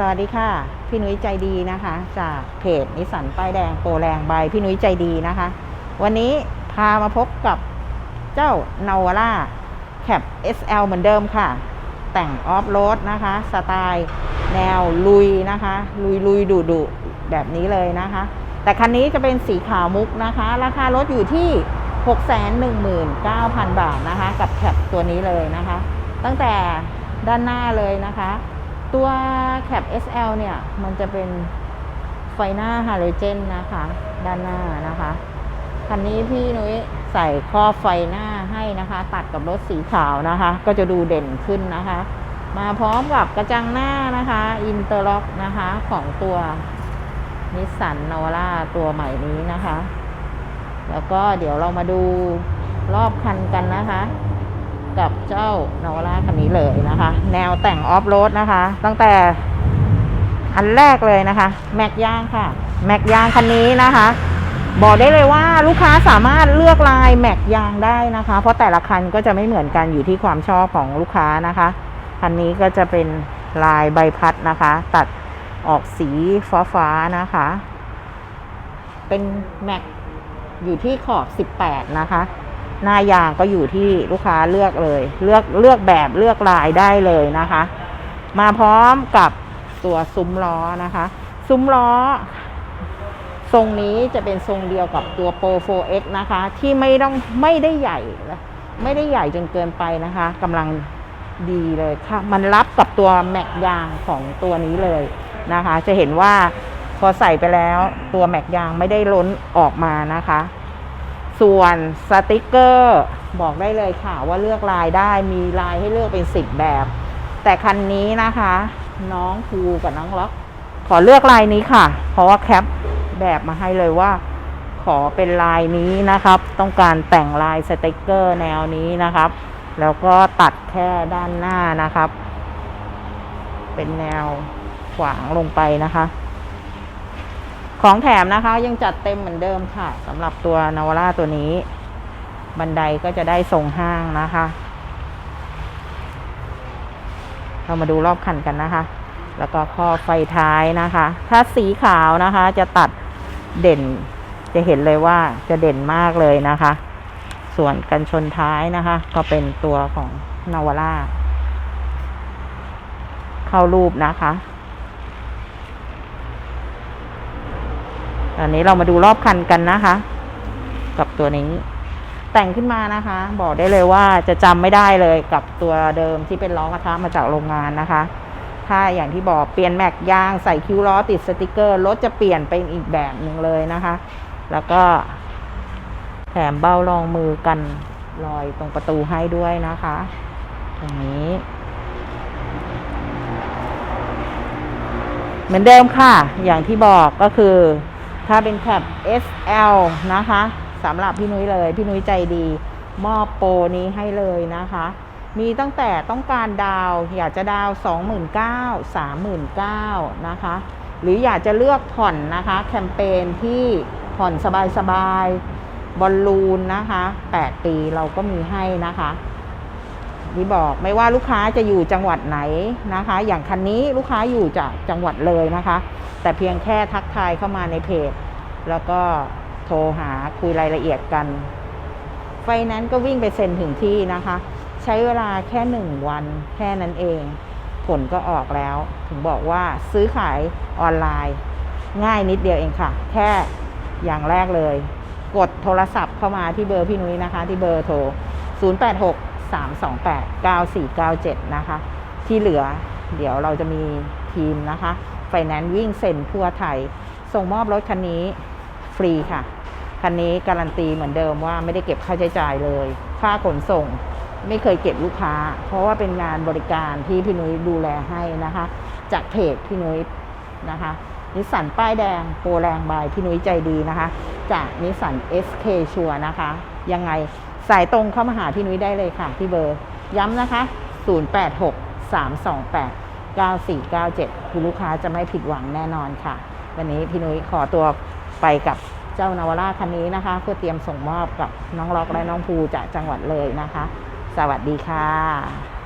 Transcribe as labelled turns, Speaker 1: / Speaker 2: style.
Speaker 1: สวัสดีค่ะ พี่นุ้ยใจดีนะคะ จากเพจนิสันป้ายแดงโปรแรงใบพี่นุ้ยใจดีนะคะ วันนี้พามาพบกับเจ้านาวาร่าแคป SL เหมือนเดิมค่ะ แต่งออฟโรดนะคะ สไตล์แนวลุยนะคะ ลุยลุยดุดุแบบนี้เลยนะคะ แต่คันนี้จะเป็นสีขาวมุกนะคะ ราคารถอยู่ที่ 619,000 บาทนะคะ กับแคปตัวนี้เลยนะคะ ตั้งแต่ด้านหน้าเลยนะคะ ตัวแคป SL เนี่ย มันจะเป็นไฟหน้าฮาโลเจนนะคะ ด้านหน้านะคะ คันนี้พี่นุ้ยใส่ครอไฟหน้าให้นะคะ ตัดกับรถสีขาวนะคะ ก็จะดูเด่นขึ้นนะคะ มาพร้อมกับกระจังหน้านะคะ อินเตอร์ล็อกนะคะของตัวนิสสันนวาร่าตัวใหม่นี้นะคะ แล้วก็เดี๋ยวเรามาดูรอบคันกันนะคะ กับเจ้านาวาร่าคันนี้เลยนะคะ แนวแต่งออฟโรดนะคะ ตั้งแต่อันแรกเลยนะคะ แม็กย่างค่ะ แม็กย่างคันนี้นะคะ บอกได้เลยว่าลูกค้าสามารถเลือกลายแม็กยางได้นะคะ เพราะแต่ละคันก็จะไม่เหมือนกันอยู่ที่ความชอบของลูกค้านะคะคันนี้ก็จะเป็นลายใบพัดนะคะ ตัดออกสีฟ้าฟ้าๆนะคะ เป็นแม็กอยู่ที่ขอบ 18 นะคะ หน้ายางก็อยู่ที่ลูกค้าเลือกเลย เลือกเลือกแบบเลือกลายได้เลยนะคะ มาพร้อมกับตัวซุ้มล้อนะคะ ซุ้มล้อ ทรงนี้จะเป็นทรงเดียวกับตัว Pro 4X นะคะ ที่ไม่ต้องไม่ได้ใหญ่ ไม่ได้ใหญ่จนเกินไปนะคะกำลังดีเลยค่ะ มันรับกับตัวแม็กยางของตัวนี้เลยนะคะ จะเห็นว่าพอใส่ไปแล้วตัวแม็กยางไม่ได้ล้นออกมานะคะ ส่วนสติกเกอร์บอกได้เลยค่ะว่าเลือกลายได้มีลายให้เลือกเป็นสิบแบบ แต่คันนี้นะคะ น้องภูกับน้องล็อก ขอเลือกลายนี้ค่ะ เพราะว่าแคปแบบมาให้เลยว่า ขอเป็นลายนี้นะครับ ต้องการแต่งลายสติกเกอร์แนวนี้นะครับ แล้วก็ตัดแค่ด้านหน้านะครับ เป็นแนวขวางลงไปนะคะ ของแถมนะคะยังจัดเต็มเหมือนเดิมค่ะสำหรับตัวนาวาร่าตัวนี้ บันไดก็จะได้ทรงห้างนะคะ เรามาดูรอบคันกันนะคะ แล้วก็ข้อไฟท้ายนะคะ ถ้าสีขาวนะคะจะตัดเด่นจะเห็นเลยว่าจะเด่นมากเลยนะคะ ส่วนกันชนท้ายนะคะ ก็เป็นตัวของนาวาร่าเข้ารูปนะคะ อันนี้เรามาดูรอบคันกันนะคะ กับตัวนี้ แต่งขึ้นมานะคะ บอกได้เลยว่าจะจำไม่ได้เลยกับตัวเดิมที่เป็นล้อกระทะมาจากโรงงานนะคะ ถ้าอย่างที่บอกเปลี่ยนแม็กยางใส่คิ้วล้อติดสติกเกอร์รถจะเปลี่ยนเป็นอีกแบบหนึ่งเลยนะคะ แล้วก็แถมเบ้ารองมือกันรอยตรงประตูให้ด้วยนะคะตรงนี้ เหมือนเดิมค่ะ อย่างที่บอกก็คือ ถ้าเป็นแคป SL นะคะสำหรับพี่นุ้ยเลย พี่นุ้ยใจดี มอบโปรนี้ให้เลยนะคะ มีตั้งแต่ต้องการดาว อยากจะดาว 29,000 39,000 นะคะ หรืออยากจะเลือกผ่อนนะคะ แคมเปญที่ผ่อนสบายๆบอลลูนนะคะ 8 ปีเราก็มีให้นะคะ ที่บอกไม่ว่าลูกค้าจะอยู่จังหวัดไหนนะคะ อย่างคันนี้ลูกค้าอยู่จากจังหวัดเลยนะคะ แต่เพียงแค่ทักทายเข้ามาในเพจ แล้วก็โทรหาคุยรายละเอียดกัน ไฟนั้นก็วิ่งไปเซ็นถึงที่นะคะ ใช้เวลาแค่หนึ่งวันแค่นั้นเอง ผลก็ออกแล้ว ถึงบอกว่าซื้อขายออนไลน์ ง่ายนิดเดียวเองค่ะ แค่อย่างแรกเลย กดโทรศัพท์เข้ามาที่เบอร์พี่นุ้ยนะคะ ที่เบอร์โทร 086 328 9497 นะคะ ที่เหลือเดี๋ยวเราจะมีทีมนะคะไฟแนนซ์วิ่งเซ็นทั่วไทย ส่งมอบรถคันนี้ฟรีค่ะ คันนี้การันตีเหมือนเดิมว่าไม่ได้เก็บค่าใช้จ่ายเลย ค่าขนส่งไม่เคยเก็บลูกค้า เพราะว่าเป็นงานบริการที่พี่นุ้ยดูแลให้นะคะ จากเพจพี่นุ้ยนะคะนิสสันป้ายแดงโปรแรงบายพี่นุ้ยใจดีนะคะ จากนิสสัน SK ชัวนะคะ ยังไง สายตรงเข้ามาหาพี่นุ้ยได้เลยค่ะที่เบอร์ ย้ำนะคะ 086 328 9497 คุณลูกค้าจะไม่ผิดหวังแน่นอนค่ะ วันนี้พี่นุ้ยขอตัวไปกับเจ้านาวาร่าคันนี้นะคะ เพื่อเตรียมส่งมอบกับน้องล็อกและน้องภูจากจังหวัดเลยนะคะ สวัสดีค่ะ